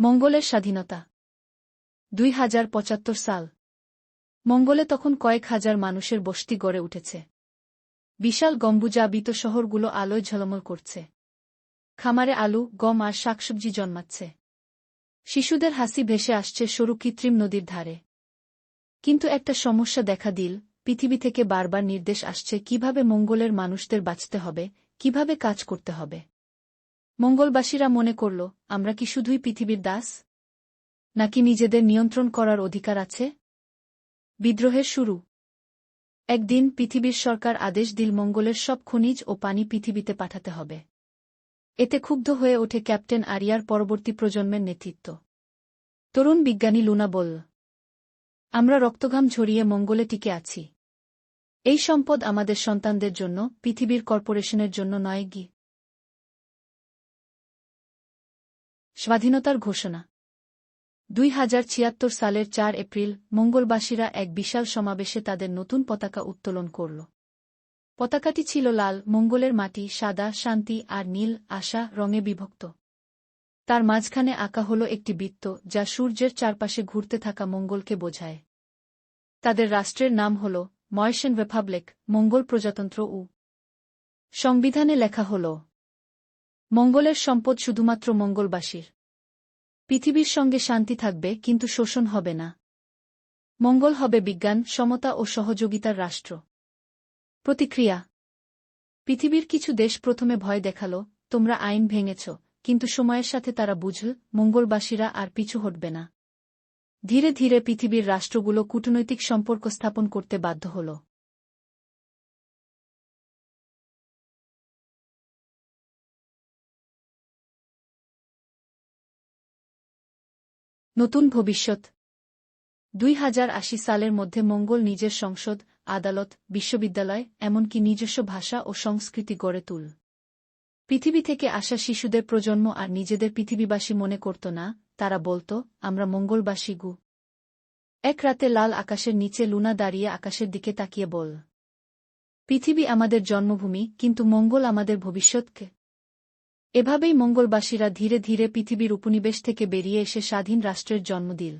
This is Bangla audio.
মঙ্গলের স্বাধীনতা। দুই হাজার পঁচাত্তর সাল। মঙ্গলে তখন কয়েক হাজার মানুষের বস্তি গড়ে উঠেছে। বিশাল গম্বুজাবিত শহরগুলো আলোয় ঝলমল করছে। খামারে আলু, গম আর শাকসবজি জন্মাচ্ছে। শিশুদের হাসি ভেসে আসছে সরু কৃত্রিম নদীর ধারে। কিন্তু একটা সমস্যা দেখা দিল, পৃথিবী থেকে বারবার নির্দেশ আসছে কীভাবে মঙ্গলের মানুষদের বাঁচতে হবে, কীভাবে কাজ করতে হবে। মঙ্গলবাসীরা মনে করল, আমরা কি শুধুই পৃথিবীর দাস? নাকি নিজেদের নিয়ন্ত্রণ করার অধিকার আছে? বিদ্রোহের শুরু। একদিন পৃথিবীর সরকার আদেশ দিল মঙ্গলের সব খনিজ ও পানি পৃথিবীতে পাঠাতে হবে। এতে ক্ষুব্ধ হয়ে ওঠে ক্যাপ্টেন আরিয়ার পরবর্তী প্রজন্মের নেতৃত্ব। তরুণ বিজ্ঞানী লুনা বলল, আমরা রক্তঘাম ঝরিয়ে মঙ্গলে টিকে আছি। এই সম্পদ আমাদের সন্তানদের জন্য, পৃথিবীর কর্পোরেশনের জন্য নয় গি স্বাধীনতার ঘোষণা। দুই হাজার ছিয়াত্তর সালের চার এপ্রিল, মঙ্গলবাসীরা এক বিশাল সমাবেশে তাদের নতুন পতাকা উত্তোলন করল। পতাকাটি ছিল লাল, মঙ্গলের মাটি সাদা, শান্তি আর নীল, আশা, রঙে বিভক্ত। তার মাঝখানে আঁকা হল একটি বৃত্ত, যা সূর্যের চারপাশে ঘুরতে থাকা মঙ্গলকে বোঝায়। তাদের রাষ্ট্রের নাম হল ময়সেন রিপাবলিক, মঙ্গল প্রজাতন্ত্র উ। সংবিধানে লেখা হল মঙ্গলের সম্পদ শুধুমাত্র মঙ্গলবাসীর। পৃথিবীর সঙ্গে শান্তি থাকবে, কিন্তু শোষণ হবে না। মঙ্গল হবে বিজ্ঞান, সমতা ও সহযোগিতার রাষ্ট্র। প্রতিক্রিয়া। পৃথিবীর কিছু দেশ প্রথমে ভয় দেখাল, তোমরা আইন ভেঙেছ, কিন্তু সময়ের সাথে তারা বুঝল, মঙ্গলবাসীরা আর পিছু হটবে না। ধীরে ধীরে পৃথিবীর রাষ্ট্রগুলো কূটনৈতিক সম্পর্ক স্থাপন করতে বাধ্য হল। নতুন ভবিষ্যৎ। দুই হাজার আশি সালের মধ্যে মঙ্গল নিজের সংসদ, আদালত, বিশ্ববিদ্যালয়, এমনকি নিজস্ব ভাষা ও সংস্কৃতি গড়ে তুল। পৃথিবী থেকে আসা শিশুদের প্রজন্ম আর নিজেদের পৃথিবীবাসী মনে করত না, তারা বলত, আমরা মঙ্গলবাসী গু। এক রাতে লাল আকাশের নিচে লুনা দাঁড়িয়ে আকাশের দিকে তাকিয়ে বল, পৃথিবী আমাদের জন্মভূমি, কিন্তু মঙ্গল আমাদের ভবিষ্যৎকে এভাবেই মঙ্গলবাসীরা ধীরে ধীরে পৃথিবীর উপনিবেশ থেকে বেরিয়ে এসে স্বাধীন রাষ্ট্রের জন্ম দিল